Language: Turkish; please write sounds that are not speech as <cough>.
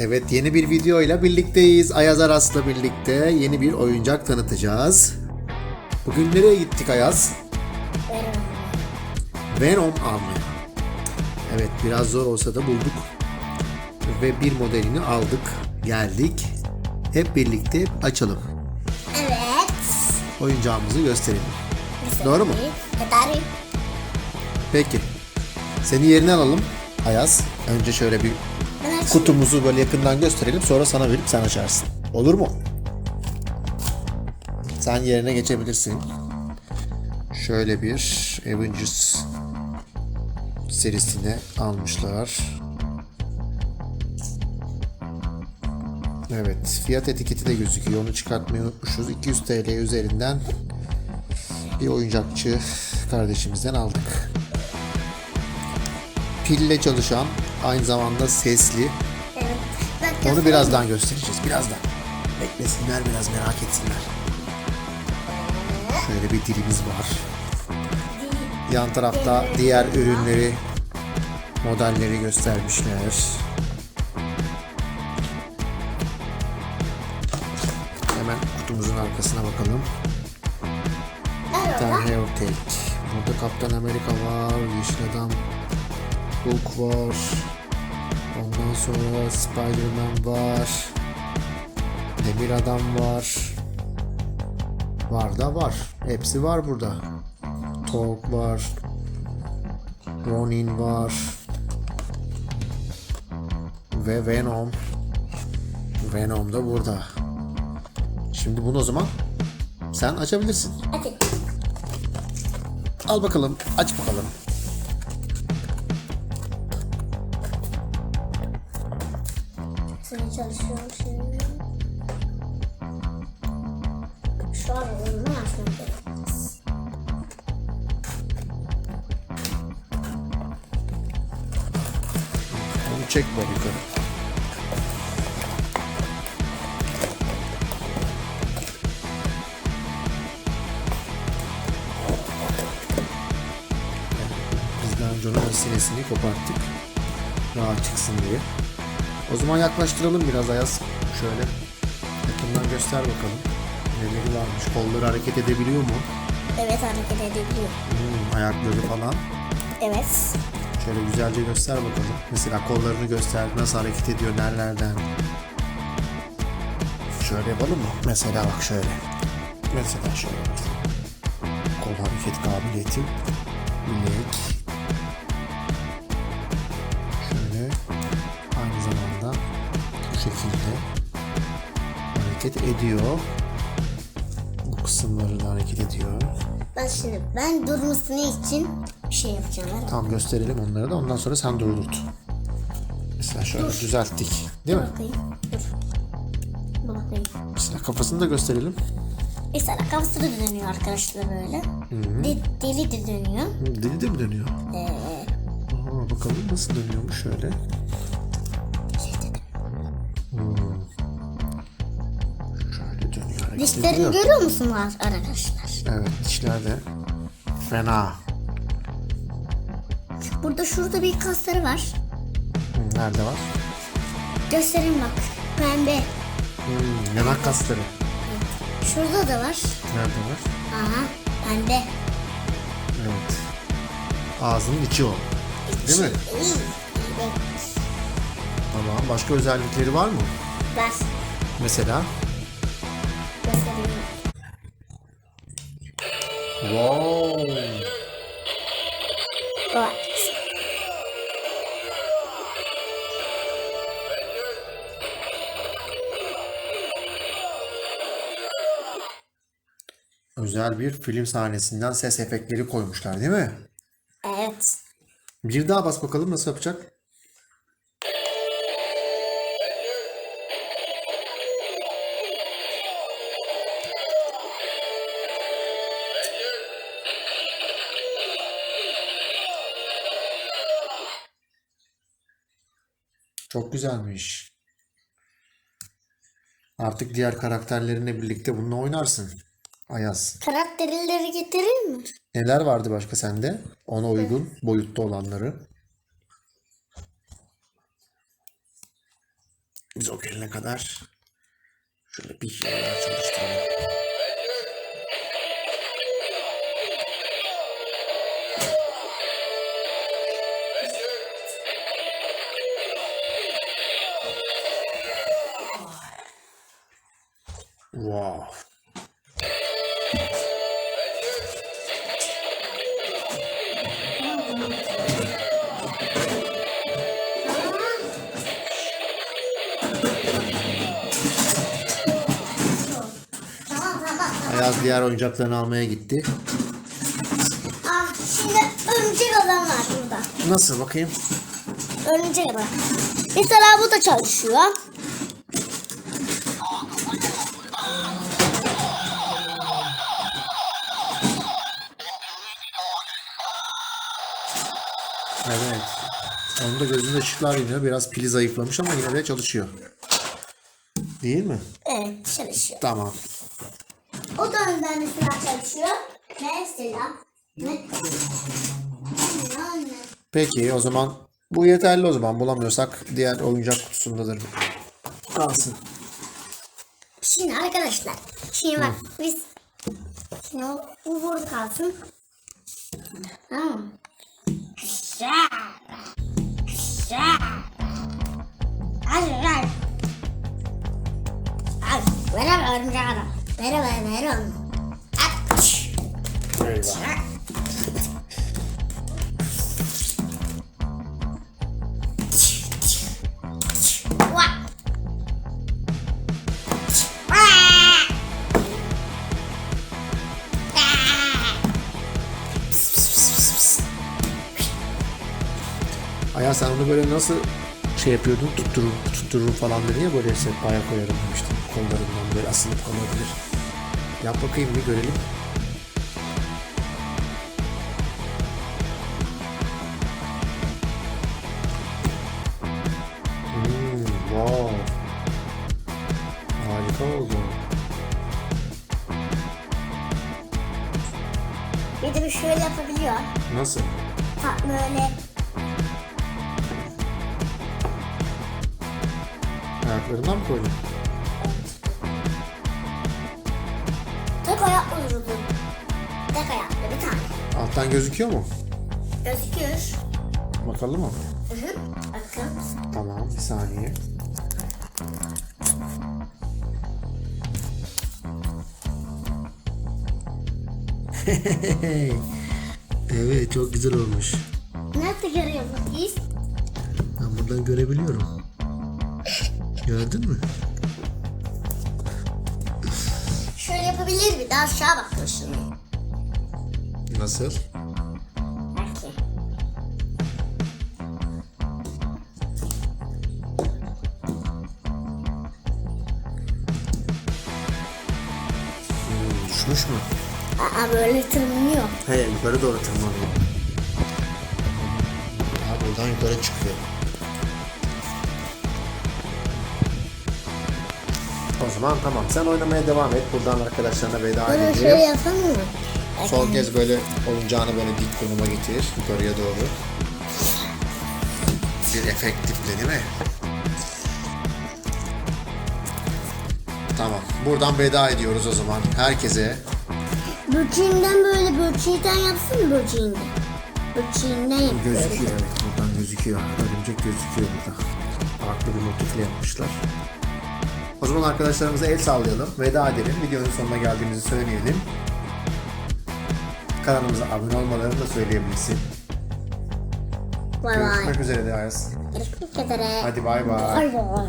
Evet yeni bir video ile birlikteyiz. Ayaz Aras'la birlikte yeni bir oyuncak tanıtacağız. Bugün nereye gittik Ayaz? Venom almaya. Evet biraz zor olsa da bulduk. Ve bir modelini aldık. Geldik. Hep birlikte açalım. Evet. Oyuncağımızı gösterelim. Doğru mu? Kadar. Peki. Seni yerine alalım Ayaz. Önce şöyle bir. Kutumuzu böyle yakından gösterelim. Sonra sana verip sen açarsın. Olur mu? Sen yerine geçebilirsin. Şöyle bir Avengers serisine almışlar. Evet, fiyat etiketi de gözüküyor. Onu çıkartmayı unutmuşuz. 200 TL üzerinden bir oyuncakçı kardeşimizden aldık. Pille çalışan, aynı zamanda sesli, onu birazdan göstereceğiz. Birazdan. Beklesinler biraz merak etsinler. Şöyle bir dilimiz var. Yan tarafta diğer ürünleri, modelleri göstermişler. Hemen kutumuzun arkasına bakalım. Orada. Hairtek. Burada Kaptan Amerika var, Yeşil Adam, Hulk var. Ondan sonra Spider-Man var. Demir Adam var. Var da var. Hepsi var burada. Thor var. Ronin var. Ve Venom. Venom da burada. Şimdi bunu o zaman sen açabilirsin. Hadi. Al bakalım. Aç bakalım. Çalışıyorum şimdi. Şu onu açmak gerekiyor. Onu çek böyle yukarı. Biz daha önce onun sinesini koparttık. Rahat çıksın diye. O zaman yaklaştıralım biraz Ayaz. Şöyle. Yakından göster bakalım. Neleri varmış. Kolları hareket edebiliyor mu? Evet hareket edebiliyor. Hmm, ayakları falan. Evet. Şöyle güzelce göster bakalım. Mesela kollarını göster. Nasıl hareket ediyor, nerelerden. Şöyle yapalım mı? Mesela bak şöyle. Mesela şöyle. Kol hareket kabiliyeti. Bilek. Şekilde hareket ediyor. Bu kısımları da hareket ediyor. Ben şimdi ben durmasını için bir şey yapacağım. Ver. Tam gösterelim onları da ondan sonra sen durdurt. Mesela şöyle düzelttik. Değil mi? Bakayım. Dur. Dur bakayım. Mesela kafasını da gösterelim. Mesela kafası da dönüyor arkadaşlar böyle. De, deli de dönüyor. Hı, Dili de mi dönüyor? Ee, Aa, bakalım nasıl dönüyormuş şöyle. Dönüyor. Şöyle dönüyor. ediyor. görüyor musunuz arkadaşlar? Evet dişler de fena. Burada şurada bir kasları var. Hı, Nerede var? Göstereyim bak. Pembe. Hmm, yanak kasları. Şurada da var. Nerede var? Aha. Pembe. Evet. Ağzının içi o. Değil mi? Evet. Tamam. Başka özellikleri var mı? Ver. Mesela? Göstereyim. Wow. Bak. Özel bir film sahnesinden ses efektleri koymuşlar değil mi? Evet. Bir daha bas bakalım nasıl yapacak? Çok güzelmiş. Artık diğer karakterlerinle birlikte bununla oynarsın. Ayaz. Karakterleri getirir mi? Neler vardı başka sende? Ona uygun boyutta olanları. Biz o gelene kadar şöyle bir daha çalıştıralım. Ayaz diğer oyuncaklarını almaya gitti. Ah şimdi örümcek adam var burada. Nasıl bakayım? Örümcek adam. Mesela bu da çalışıyor. Evet. Onun da gözünde ışıklar yanıyor. Biraz pili zayıflamış ama yine de çalışıyor. Değil mi? Evet çalışıyor. Tamam. O da önden mesela çalışıyor. Mesela. Peki o zaman bu yeterli o zaman. Bulamıyorsak diğer oyuncak kutusundadır. Kalsın. Şimdi arkadaşlar. Şimdi bak biz şimdi o, bu burada kalsın. Tamam. mı? Güzel. Güzel. Hadi ver. Al. Merhaba örümcek adam. Merhaba merhaba. Aç. Eyvah. Vah. Vah. Ayaz sen onu böyle nasıl şey yapıyordun? Tutturur, tutturur falan dedi ya böyle sehpaya koyarım demiştin. Kollarından böyle asılıp kalabilir. Yap bakayım bir görelim. Hmm, wow. Harika oldu. Bir de bir şöyle yapabiliyor. Nasıl? Ta böyle Ayaklarından mı koydun? tek ayaklı durdu. Tek ayaklı bir tane. Alttan gözüküyor mu? Gözüküyor. Bakalım mı? Hı hı. Bakın. Tamam bir saniye. <laughs> evet çok güzel olmuş. Nerede görüyorsunuz? Ben buradan görebiliyorum. Gördün mü? Şöyle yapabilir bir daha aşağı bakın şimdi. Nasıl? Belki. Hmm, düşmüş mü? Aa böyle tırmanıyor. He yukarı doğru tırmanıyor. Ha buradan yukarı çıkıyor. O zaman tamam sen oynamaya devam et. Buradan arkadaşlarına veda Böyle edeyim. şöyle yapalım mı? Son kez böyle oyuncağını böyle dik konuma getir. Yukarıya doğru. Bir efektifle değil mi? Tamam. Buradan veda ediyoruz o zaman. Herkese Böceğinden böyle böceğinden yapsın mı böceğinden? Böceğinden gözüküyor evet. Buradan gözüküyor. Örümcek gözüküyor burada. Farklı bir motifle yapmışlar. O zaman arkadaşlarımıza el sallayalım. Veda edelim. Videonun sonuna geldiğimizi söyleyelim. Kanalımıza abone olmalarını da söyleyebilirsin. Bay bay. Görüşmek üzere de Ayaz. Görüşmek üzere. Hadi bay bay. Bay bay.